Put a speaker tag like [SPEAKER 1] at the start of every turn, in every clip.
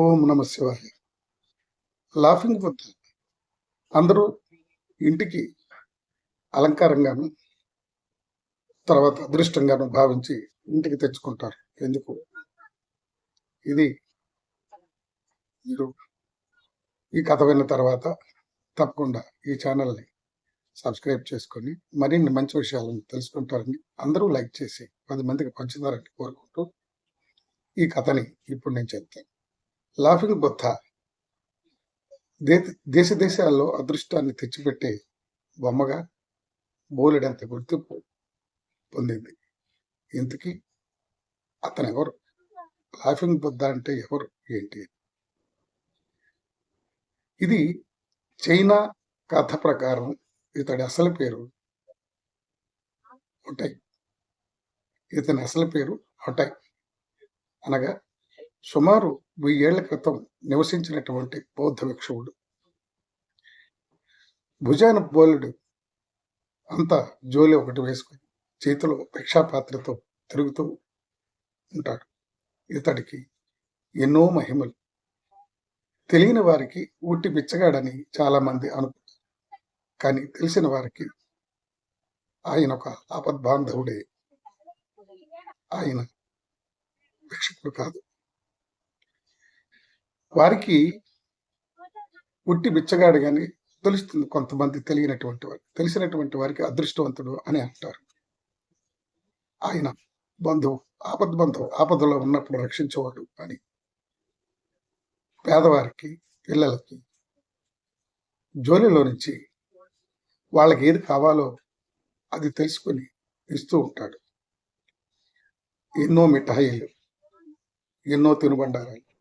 [SPEAKER 1] ఓం నమ శివాయ. లాఫింగ్ బుద్ధ అందరూ ఇంటికి అలంకారంగాను తర్వాత అదృష్టంగాను భావించి ఇంటికి తెచ్చుకుంటారు. ఎందుకు? ఇది మీరు ఈ కథ విన్న తర్వాత తప్పకుండా ఈ ఛానల్ని సబ్స్క్రైబ్ చేసుకొని మరిన్ని మంచి విషయాలను తెలుసుకుంటారని అందరూ లైక్ చేసి పది మందికి పంచుతారని కోరుకుంటూ ఈ కథని ఇప్పుడు నేను చెప్తాను. లాఫింగ్ బొత్త. దేశ దేశాల్లో అదృష్టాన్ని తెచ్చిపెట్టే బొమ్మగా బోలెడంత గుర్తింపు పొందింది. ఇంతకీ అతను ఎవరు లాఫింగ్ బుద్ధ అంటే ఎవరు? ఏంటి? ఇది చైనా కథ ప్రకారం ఇతడి అసలు పేరు హొటై. ఇతని అసలు పేరు హొటై. అనగా సుమారు వెయ్యేళ్ళ క్రితం నివసించినటువంటి బౌద్ధ భిక్షువుడు. భుజాన బోలుడు అంతా జోలి ఒకటి వేసుకుని చేతిలో భిక్షాపాత్రతో తిరుగుతూ ఉంటాడు. ఇతడికి ఎన్నో మహిమలు. తెలియని వారికి ఉట్టి బిచ్చగాడని చాలామంది అనుకుంటారు. కానీ తెలిసిన వారికి ఆయన ఒక ఆపద్బాంధవుడే. ఆయన భిక్షకుడు కాదు. వారికి ఉట్టి బిచ్చగాడు కానీ తెలుస్తుంది కొంతమంది తెలియనటువంటి వారు. తెలిసినటువంటి వారికి అదృష్టవంతుడు అని అంటారు. ఆయన బంధువు ఆపద బంధువు ఆపదలో ఉన్నప్పుడు రక్షించేవాడు అని. పేదవారికి పిల్లలకి జోలిలో నుంచి వాళ్ళకి ఏది కావాలో అది తెలుసుకొని ఇస్తూ ఉంటాడు. ఎన్నో మిఠాయిలు ఎన్నో తినుబండారాలు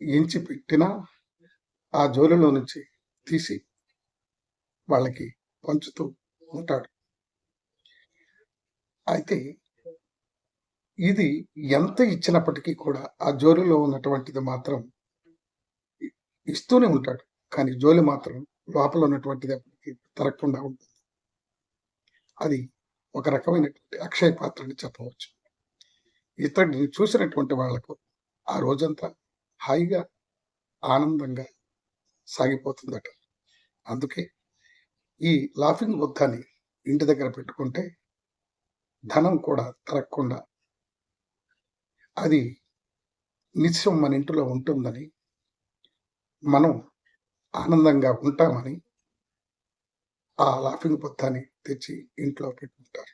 [SPEAKER 1] ఎంచి పెట్టినా ఆ జోలిలో నుంచి తీసి వాళ్ళకి పంచుతూ ఉంటాడు. అయితే ఇది ఎంత ఇచ్చినప్పటికీ కూడా ఆ జోలిలో ఉన్నటువంటిది మాత్రం ఇస్తూనే ఉంటాడు. కానీ జోలి మాత్రం లోపల ఉన్నటువంటిది అప్పటికి తరగకుండా ఉంటుంది. అది ఒక రకమైనటువంటి అక్షయ పాత్ర అని చెప్పవచ్చు. ఇతడిని చూసినటువంటి వాళ్ళకు ఆ రోజంతా హాయిగా ఆనందంగా సాగిపోతుందట. అందుకే ఈ లాఫింగ్ బుద్ధాన్ని ఇంటి దగ్గర పెట్టుకుంటే ధనం కూడా తరగకుండా అది నిత్యం మన ఇంటిలో ఉంటుందని మనం ఆనందంగా ఉంటామని ఆ లాఫింగ్ బుద్ధాన్ని తెచ్చి ఇంట్లో పెట్టుకుంటారు.